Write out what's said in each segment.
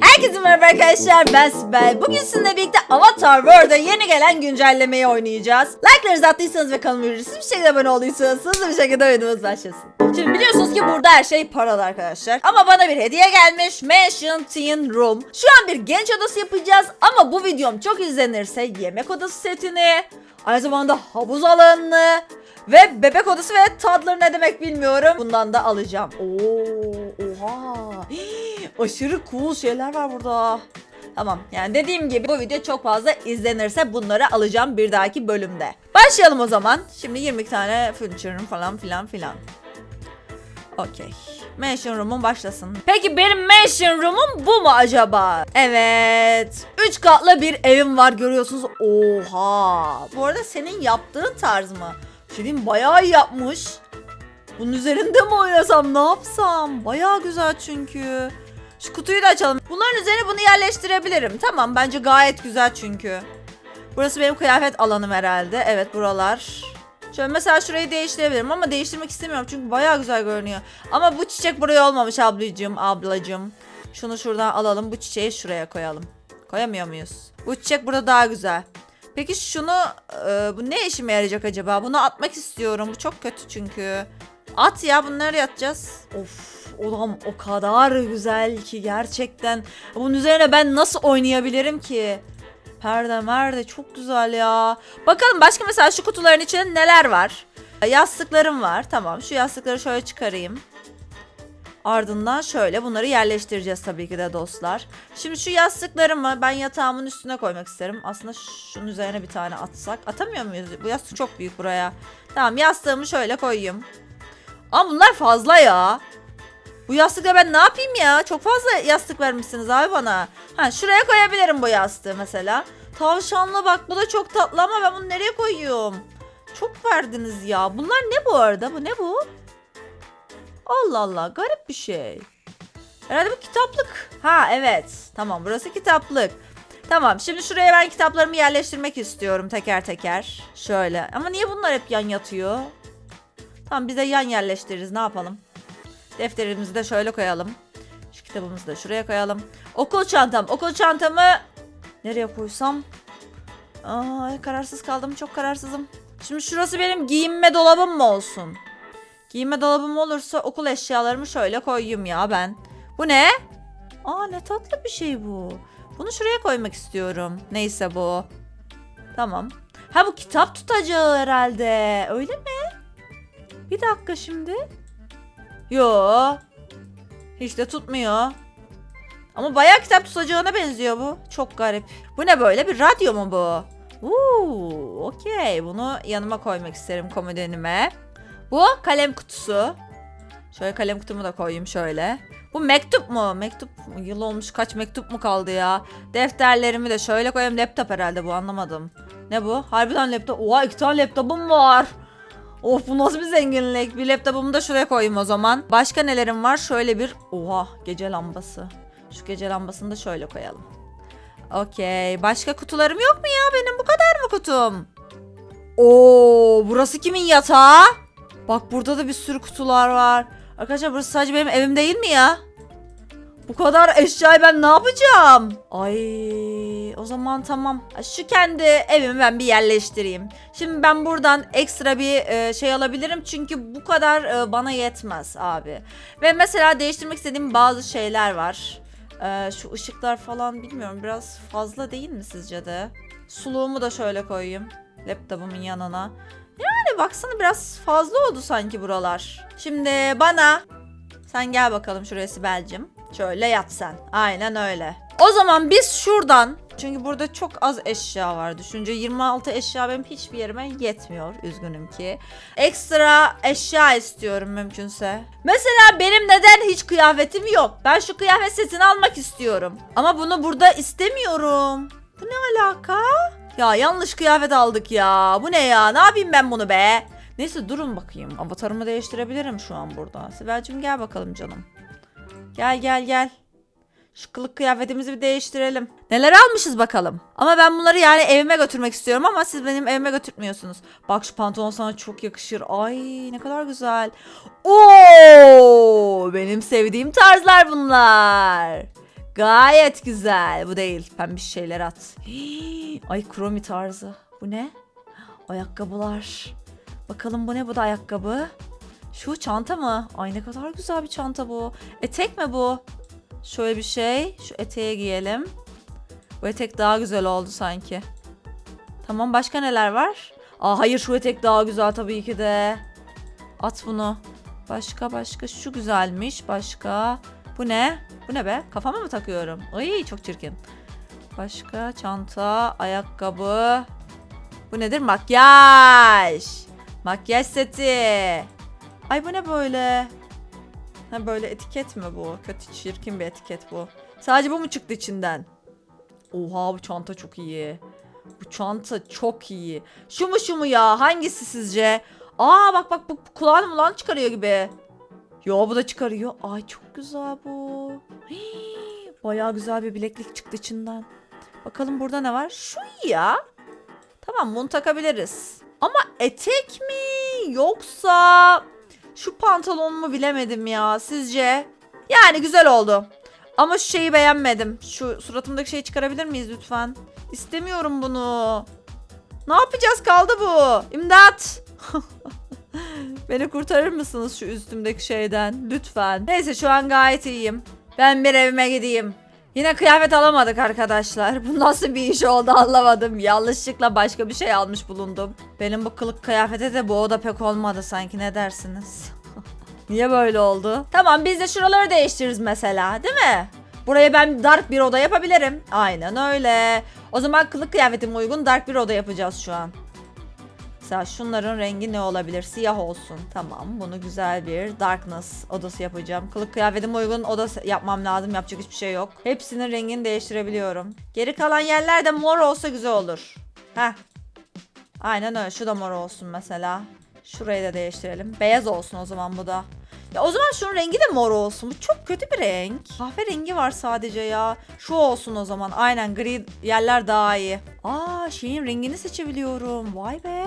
Herkese merhaba arkadaşlar ben Sibel. Bugün sizinle birlikte Avatar World'a yeni gelen güncellemeyi oynayacağız. Like'larınızı attıysanız ve kanalıma ücretsiz bir şekilde abone olduysanız hızlı bir şekilde oyunumuz başlasın. Şimdi biliyorsunuz ki burada her şey paralı arkadaşlar. Ama bana bir hediye gelmiş. Mansion Teen Room. Şu an bir genç odası yapacağız ama bu videom çok izlenirse yemek odası setini, aynı zamanda havuz alanını ve bebek odası ve toddler ne demek bilmiyorum. Bundan da alacağım. Oo, oha. Hii, aşırı cool şeyler var burada. Tamam yani dediğim gibi bu video çok fazla izlenirse bunları alacağım bir dahaki bölümde. Başlayalım o zaman. Şimdi 20 tane furniture falan filan filan. Okey. Mansion Room'um başlasın. Peki benim Mansion Room'um bu mu acaba? Evet. 3 katlı bir evim var görüyorsunuz. Oha. Bu arada senin yaptığın tarz mı? Diyeyim, bayağı iyi yapmış. Bunun üzerinde mi oynasam ne yapsam? Bayağı güzel çünkü. Şu kutuyu da açalım. Bunların üzerine bunu yerleştirebilirim. Tamam bence gayet güzel çünkü. Burası benim kıyafet alanım herhalde. Evet buralar. Şöyle mesela şurayı değiştirebilirim ama değiştirmek istemiyorum çünkü bayağı güzel görünüyor. Ama bu çiçek buraya olmamış ablacığım, ablacığım. Şunu şuradan alalım, bu çiçeği şuraya koyalım. Koyamıyor muyuz? Bu çiçek burada daha güzel. Peki şunu, e, bu ne işime yarayacak acaba? Bunu atmak istiyorum. Bu çok kötü çünkü. At ya bunları atacağız. Of odam o kadar güzel ki gerçekten. Bunun üzerine ben nasıl oynayabilirim ki? Perde merde çok güzel ya. Bakalım başka mesela şu kutuların içinde neler var? Yastıklarım var. Tamam şu yastıkları şöyle çıkarayım. Ardından şöyle bunları yerleştireceğiz tabii ki de dostlar. Şimdi şu yastıklarımı ben yatağımın üstüne koymak isterim. Aslında şunun üzerine bir tane atsak. Atamıyor muyuz? Bu yastık çok büyük buraya. Tamam yastığımı şöyle koyayım. Ama bunlar fazla ya. Bu yastıkla ben ne yapayım ya? Çok fazla yastık vermişsiniz abi bana. Ha şuraya koyabilirim bu yastığı mesela. Tavşanlı bak bu da çok tatlı ama ben bunu nereye koyuyorum? Çok verdiniz ya. Bunlar ne bu arada? Bu ne bu? Allah Allah garip bir şey. Herhalde bu kitaplık. Ha evet. Tamam burası kitaplık. Tamam şimdi şuraya ben kitaplarımı yerleştirmek istiyorum teker teker. Şöyle. Ama niye bunlar hep yan yatıyor? Tamam biz de yan yerleştiririz ne yapalım. Defterimizi de şöyle koyalım. Şu kitabımızı da şuraya koyalım. Okul çantam. Okul çantamı nereye koysam? Aa, kararsız kaldım. Çok kararsızım. Şimdi şurası benim giyinme dolabım mı olsun? Giyinme dolabım olursa okul eşyalarımı şöyle koyayım ya ben. Bu ne? Aa ne tatlı bir şey bu. Bunu şuraya koymak istiyorum. Neyse bu. Tamam. Ha bu kitap tutacağı herhalde. Öyle mi? Bir dakika şimdi. Yo. Hiç de tutmuyor. Ama bayağı kitap tutacağına benziyor bu. Çok garip. Bu ne böyle? Bir radyo mu bu? Uuu, okey. Bunu yanıma koymak isterim komodinime. Bu kalem kutusu. Şöyle kalem kutumu da koyayım şöyle. Bu mektup mu? Mektup mu? Yıl olmuş kaç mektup mu kaldı ya? Defterlerimi de şöyle koyayım. Laptop herhalde bu anlamadım. Ne bu? Harbiden laptop. Oha iki tane laptopum var. Of bu nasıl bir zenginlik. Bir laptopumu da şuraya koyayım o zaman. Başka nelerim var? Şöyle bir oha gece lambası. Şu gece lambasını da şöyle koyalım. Okey. Başka kutularım yok mu ya benim? Bu kadar mı kutum? Oo, burası kimin yatağı? Bak burada da bir sürü kutular var. Arkadaşlar burası sadece benim evim değil mi ya? Bu kadar eşyayı ben ne yapacağım? Ay o zaman tamam. Şu kendi evimi ben bir yerleştireyim. Şimdi ben buradan ekstra bir e, şey alabilirim. Çünkü bu kadar e, bana yetmez abi. Ve mesela değiştirmek istediğim bazı şeyler var. E, şu ışıklar falan bilmiyorum biraz fazla değil mi sizce de? Suluğumu da şöyle koyayım. Laptopumun yanına. Yani baksana biraz fazla oldu sanki buralar. Şimdi bana sen gel bakalım şuraya Sibel'cim. Şöyle yat. Aynen öyle. O zaman biz şuradan çünkü burada çok az eşya var. Düşünce 26 eşya benim hiçbir yerime yetmiyor. Üzgünüm ki. Ekstra eşya istiyorum mümkünse. Mesela benim neden hiç kıyafetim yok? Ben şu kıyafet setini almak istiyorum. Ama bunu burada istemiyorum. Bu ne alaka? Ya yanlış kıyafet aldık ya. Bu ne ya? Ne yapayım ben bunu be? Neyse durun bakayım. Avatarımı değiştirebilirim şu an burada. Sibel'cim gel bakalım canım. Gel gel gel. Şu kılık kıyafetimizi bir değiştirelim. Neler almışız bakalım. Ama ben bunları yani evime götürmek istiyorum ama siz benim evime götürtmüyorsunuz. Bak şu pantolon sana çok yakışır. Ay ne kadar güzel. Oo benim sevdiğim tarzlar bunlar. Gayet güzel. Bu değil. Pembiş şeyler at. Ay kromi tarzı. Bu ne? Ayakkabılar. Bakalım bu ne? Bu da ayakkabı. Şu çanta mı? Ay ne kadar güzel bir çanta bu. Etek mi bu? Şöyle bir şey. Şu eteğe giyelim. Bu etek daha güzel oldu sanki. Tamam başka neler var? Aa hayır şu etek daha güzel tabii ki de. At bunu. Başka başka şu güzelmiş. Başka. Bu ne? Bu ne be? Kafama mı takıyorum? Ay çok çirkin. Başka çanta, ayakkabı. Bu nedir? Makyaj. Makyaj seti. Ay bu ne böyle? Ha böyle etiket mi bu? Kötü çirkin bir etiket bu. Sadece bu mu çıktı içinden? Oha bu çanta çok iyi. Bu çanta çok iyi. Şu mu şu mu ya? Hangisi sizce? Aa bak bak bu kulağını mulan çıkarıyor gibi. Yo bu da çıkarıyor. Ay çok güzel bu. Hii, Bayağı güzel bir bileklik çıktı içinden. Bakalım burada ne var? Şu ya. Tamam bunu takabiliriz. Ama etek mi yoksa şu pantolon mu bilemedim ya. Sizce? Yani güzel oldu. Ama şu şeyi beğenmedim. Şu suratımdaki şeyi çıkarabilir miyiz lütfen? İstemiyorum bunu. Ne yapacağız kaldı bu? İmdat. Beni kurtarır mısınız şu üstümdeki şeyden? Lütfen. Neyse şu an gayet iyiyim. Ben bir evime gideyim. Yine kıyafet alamadık arkadaşlar. Bu nasıl bir iş oldu anlamadım. Yanlışlıkla başka bir şey almış bulundum. Benim bu kılık kıyafete de bu oda pek olmadı sanki ne dersiniz? Niye böyle oldu? Tamam biz de şuraları değiştiririz mesela değil mi? Buraya ben dark bir oda yapabilirim. Aynen öyle. O zaman kılık kıyafetime uygun dark bir oda yapacağız şu an. Mesela şunların rengi ne olabilir? Siyah olsun. Tamam bunu güzel bir darkness odası yapacağım. Kılık kıyafetime uygun oda yapmam lazım. Yapacak hiçbir şey yok. Hepsinin rengini değiştirebiliyorum. Geri kalan yerlerde mor olsa güzel olur. Heh. Aynen öyle. Şu da mor olsun mesela. Şurayı da değiştirelim. Beyaz olsun o zaman bu da. Ya o zaman şunun rengi de mor olsun. Bu çok kötü bir renk. Kahve rengi var sadece ya. Şu olsun o zaman. Aynen gri yerler daha iyi. Aa şeyin rengini seçebiliyorum. Vay be.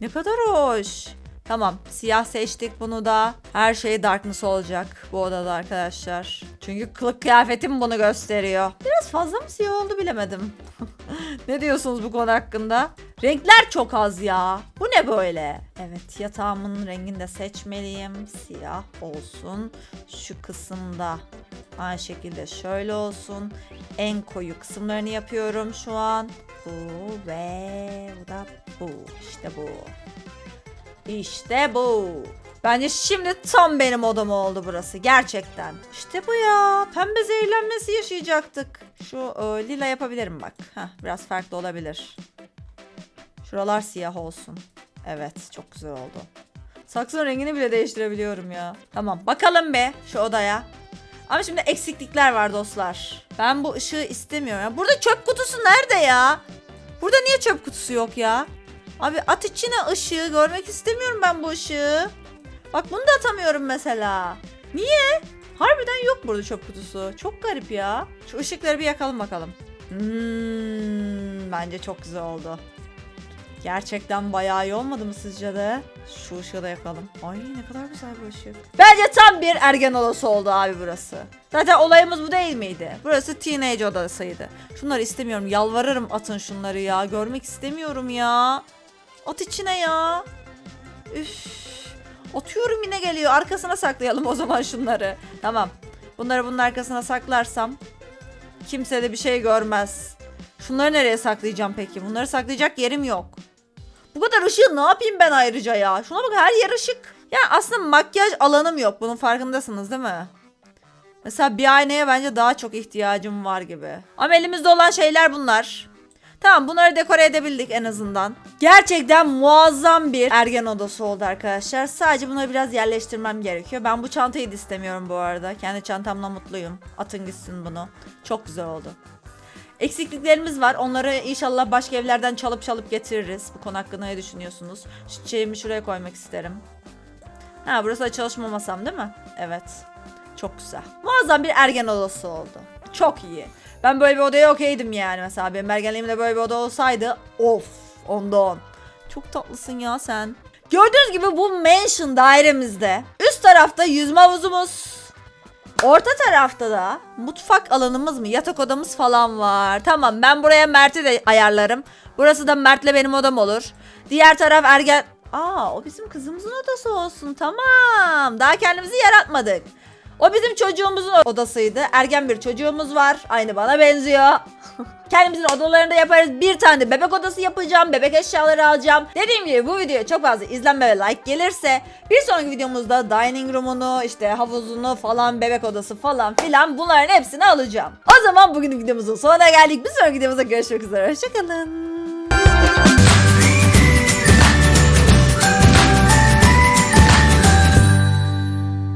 Ne kadar hoş. Tamam siyah seçtik bunu da. Her şey darkness olacak bu odada arkadaşlar. Çünkü kılık kıyafetim bunu gösteriyor. Biraz fazla mı siyah oldu bilemedim. ne diyorsunuz bu konu hakkında? Renkler çok az ya. Bu ne böyle? Evet yatağımın rengini de seçmeliyim. Siyah olsun. Şu kısımda aynı şekilde şöyle olsun. En koyu kısımlarını yapıyorum şu an. Bu ve bu da bu. İşte bu. İşte bu. Bence şimdi tam benim odam oldu burası gerçekten. İşte bu ya. Pembe zehirlenmesi yaşayacaktık. Şu e, lila yapabilirim bak. Heh, biraz farklı olabilir. Şuralar siyah olsun. Evet çok güzel oldu. Saksının rengini bile değiştirebiliyorum ya. Tamam bakalım be şu odaya. Ama şimdi eksiklikler var dostlar. Ben bu ışığı istemiyorum. ya. Burada çöp kutusu nerede ya? Burada niye çöp kutusu yok ya? Abi at içine ışığı. Görmek istemiyorum ben bu ışığı. Bak bunu da atamıyorum mesela. Niye? Harbiden yok burada çöp kutusu. Çok garip ya. Şu ışıkları bir yakalım bakalım. Hmm, bence çok güzel oldu. Gerçekten bayağı iyi olmadı mı sizce de? Şu ışığı da yakalım. Ay ne kadar güzel bir ışık. Bence tam bir ergen odası oldu abi burası. Zaten olayımız bu değil miydi? Burası teenage odasıydı. Şunları istemiyorum. Yalvarırım atın şunları ya. Görmek istemiyorum ya. At içine ya. Üf. Atıyorum yine geliyor. Arkasına saklayalım o zaman şunları. Tamam. Bunları bunun arkasına saklarsam kimse de bir şey görmez. Şunları nereye saklayacağım peki? Bunları saklayacak yerim yok. Bu kadar ışığı ne yapayım ben ayrıca ya? Şuna bak her yer ışık. Ya aslında makyaj alanım yok. Bunun farkındasınız değil mi? Mesela bir aynaya bence daha çok ihtiyacım var gibi. Ama elimizde olan şeyler bunlar. Tamam bunları dekore edebildik en azından. Gerçekten muazzam bir ergen odası oldu arkadaşlar. Sadece bunları biraz yerleştirmem gerekiyor. Ben bu çantayı da istemiyorum bu arada. Kendi çantamla mutluyum. Atın gitsin bunu. Çok güzel oldu. Eksikliklerimiz var. Onları inşallah başka evlerden çalıp çalıp getiririz. Bu konu hakkında ne düşünüyorsunuz? Çiçeğimi şuraya koymak isterim. Ha burası da çalışma değil mi? Evet. Çok güzel. Muazzam bir ergen odası oldu. Çok iyi. Ben böyle bir odaya okeydim yani mesela. Benim ergenliğimde böyle bir oda olsaydı of onda on. Çok tatlısın ya sen. Gördüğünüz gibi bu mansion dairemizde üst tarafta yüzme havuzumuz, Orta tarafta da mutfak alanımız mı yatak odamız falan var. Tamam ben buraya Mert'i de ayarlarım. Burası da Mert'le benim odam olur. Diğer taraf ergen... Aa o bizim kızımızın odası olsun tamam. Daha kendimizi yaratmadık. O bizim çocuğumuzun odasıydı. Ergen bir çocuğumuz var. Aynı bana benziyor. Kendimizin odalarında yaparız. Bir tane bebek odası yapacağım. Bebek eşyaları alacağım. Dediğim gibi bu videoya çok fazla izlenme ve like gelirse bir sonraki videomuzda dining room'unu, işte havuzunu falan, bebek odası falan filan bunların hepsini alacağım. O zaman bugün videomuzun sonuna geldik. Bir sonraki videomuzda görüşmek üzere. Hoşçakalın.